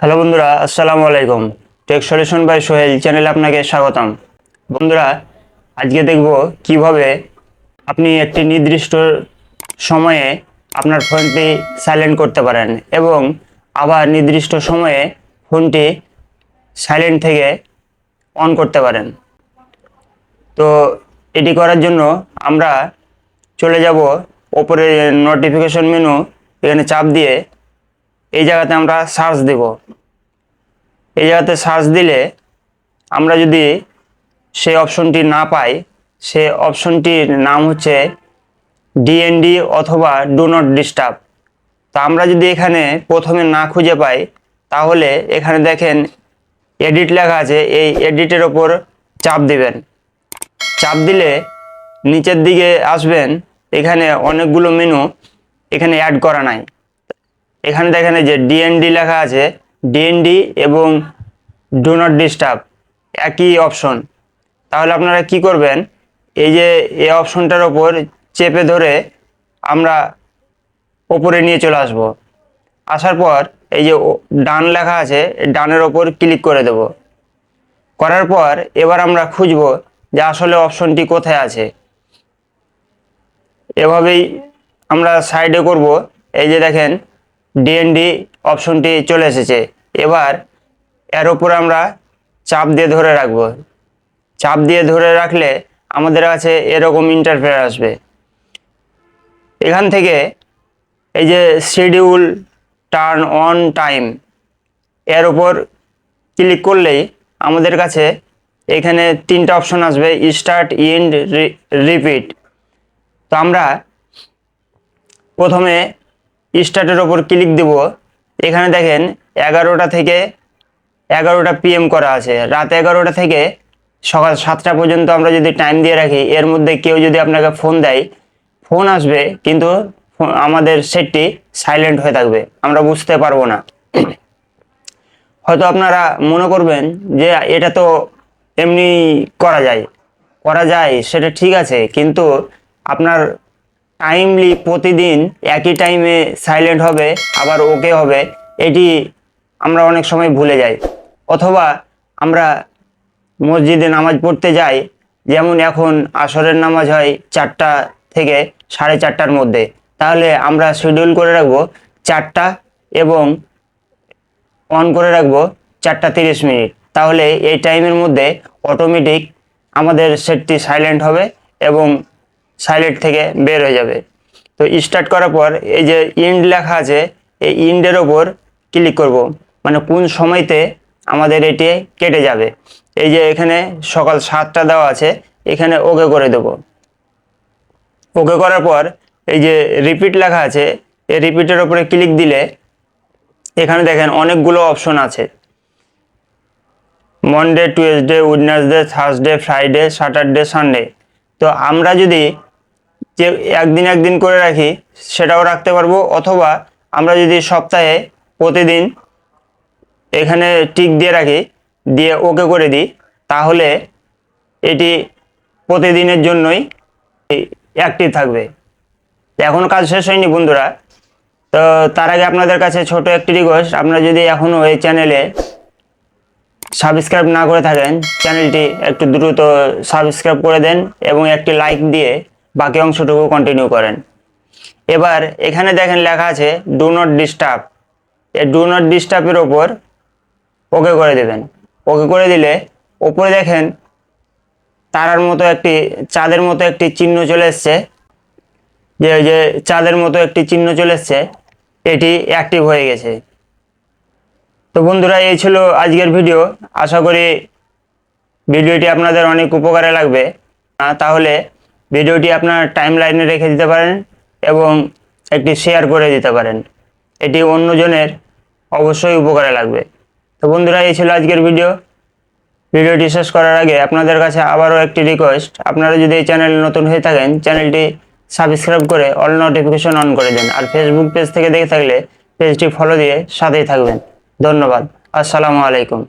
Hello বন্ধুরা, আসসালামু আলাইকুম। টেক সলিউশন বাই সোহেল চ্যানেলে আপনাকে স্বাগতম। বন্ধুরা, আজকে দেখব কীভাবে আপনি একটি নির্দিষ্ট সময়ে আপনার ফোনটি সাইলেন্ট করতে পারেন এবং আবার নির্দিষ্ট সময়ে ফোনটি সাইলেন্ট থেকে অন করতে পারেন। তো এটি করার জন্য আমরা চলে যাব ওপরে নোটিফিকেশন মেনু এখানে চাপ দিয়ে এই জায়গাতে আমরা সার্চ দেব। এই জায়গাতে সার্চ দিলে আমরা যদি সেই অপশনটি না পাই সে অপশনটির নাম হচ্ছে ডিএনডি অথবা ডু নট ডিস্টার্ব তা আমরা যদি এখানে প্রথমে না খুঁজে পাই, তাহলে এখানে দেখেন এডিট লেখা আছে, এই এডিটের ওপর চাপ দিবেন। চাপ দিলে নিচের দিকে আসবেন, এখানে অনেকগুলো মেনু এখানে অ্যাড করা নাই। এখানে দেখেন যে ডিএনডি লেখা আছে। ডিএনডি এবং ডু নট ডিস্টার্ব একই অপশন তাহলে আপনারা কি করবেন? এই যে এই অপশনটার ওপর চেপে ধরে আমরা ওপরে নিয়ে চলে আসব। আসার পর এই যে ডান লেখা আছে ডানের ওপর ক্লিক করে দেব। করার পর এবার আমরা খুঁজব যে আসলে অপশনটি কোথায় আছে। এভাবেই আমরা সাইডে করব। এই যে দেখেন ডিএনডি অপশনটি চলে এসেছে। এবার এর উপরে আমরা চাপ দিয়ে ধরে রাখব। চাপ দিয়ে ধরে রাখলে আমাদের কাছে এরকম ইন্টারফেয়ার আসবে। এখান থেকে এই যে শিডিউল টার্ন অন টাইম এর উপর ক্লিক করলেই আমাদের কাছে এখানে তিনটা অপশন আসবে স্টার্ট ইন্ড রিপিট তো আমরা প্রথমে স্টার্টের ওপর ক্লিক দেব। এখানে দেখেন এগারোটা থেকে এগারোটা পিএম করা আছে। রাত এগারোটা থেকে সকাল সাতটা পর্যন্ত আমরা যদি টাইম দিয়ে রাখি, এর মধ্যে কেউ যদি আপনাকে ফোন দেয় ফোন আসবে কিন্তু আমাদের সেটটি সাইলেন্ট হয়ে থাকবে। আমরা বুঝতে পারব না। হয়তো আপনারা মনে করবেন যে এটা তো এমনি করা যায়। করা যায়, সেটা ঠিক আছে। কিন্তু আপনার টাইমলি প্রতিদিন একই টাইমে সাইলেন্ট হবে, আবার ওকে হবে, এটি আমরা অনেক সময় ভুলে যাই। অথবা আমরা মসজিদে নামাজ পড়তে যাই, যেমন এখন আসরের নামাজ হয় চারটা থেকে সাড়ে চারটার মধ্যে। তাহলে আমরা শিডিউল করে রাখব চারটা এবং অন করে রাখব চারটা তিরিশ মিনিট। তাহলে এই টাইমের মধ্যে অটোমেটিক আমাদের সেটটি সাইলেন্ট হবে এবং সাইলেন্ট থেকে বের হয়ে যাবে। তো স্টার্ট করার পর এই যে ইন্ড লেখা আছে, এই ইন্ডের ওপর ক্লিক করব। মানে কোন সময়তে আমাদের এটি কেটে যাবে। এই যে এখানে সকাল সাতটা দেওয়া আছে, এখানে ওকে করে দেবো। ওকে করার পর এই যে রিপিট লেখা আছে, এই রিপিটের ওপরে ক্লিক দিলে এখানে দেখেন অনেকগুলো অপশন আছে। Monday Tuesday Wednesday Thursday Friday Saturday Sunday তো আমরা যদি যে একদিন একদিন করে রাখি, সেটাও রাখতে পারব। অথবা আমরা যদি সপ্তাহে প্রতিদিন এখানে টিক দিয়ে রাখি, দিয়ে ওকে করে দিই, তাহলে এটি প্রতিদিনের জন্যই অ্যাক্টিভ থাকবে। এখন কাজ শেষ হয়নি বন্ধুরা। তো তার আগে আপনাদের কাছে ছোট একটি রিকোয়েস্ট আপনারা যদি এখনও এই চ্যানেলে সাবস্ক্রাইব না করে থাকেন চ্যানেলটি একটু দ্রুত সাবস্ক্রাইব করে দেন এবং একটি লাইক দিয়ে বাকি অংশটুকু কন্টিনিউ করেন। এবার এখানে দেখেন লেখা আছে ডু নট ডিস্টার্ব এই ডু নট ডিস্টার্বের ওপর ওকে করে দেবেন। ওকে করে দিলে ওপরে দেখেন তারার মতো একটি, চাঁদের মতো একটি চিহ্ন চলে এসছে। যে যে চাঁদের মতো একটি চিহ্ন চলে এসছে, এটি অ্যাক্টিভ হয়ে গেছে। তো বন্ধুরা, এই ছিল আজকের ভিডিও। আশা করি ভিডিওটি আপনাদের অনেক উপকারে লাগবে। তাহলে ভিডিওটি আপনার টাইম লাইনে রেখে দিতে পারেন এবং একটি শেয়ার করে দিতে পারেন। এটি অন্যজনের অবশ্যই উপকারে লাগবে। তো বন্ধুরা, এই ছিল আজকের ভিডিও ভিডিওটি শেষ করার আগে আপনাদের কাছে আবারও একটি রিকোয়েস্ট আপনারা যদি এই চ্যানেলে নতুন হয়ে থাকেন চ্যানেলটি সাবস্ক্রাইব করে অল নোটিফিকেশন অন করে দেন। আর ফেসবুক পেজ থেকে দেখে থাকলে পেজটি ফলো দিয়ে সাথেই থাকবেন। ধন্যবাদ। আসসালামু আলাইকুম।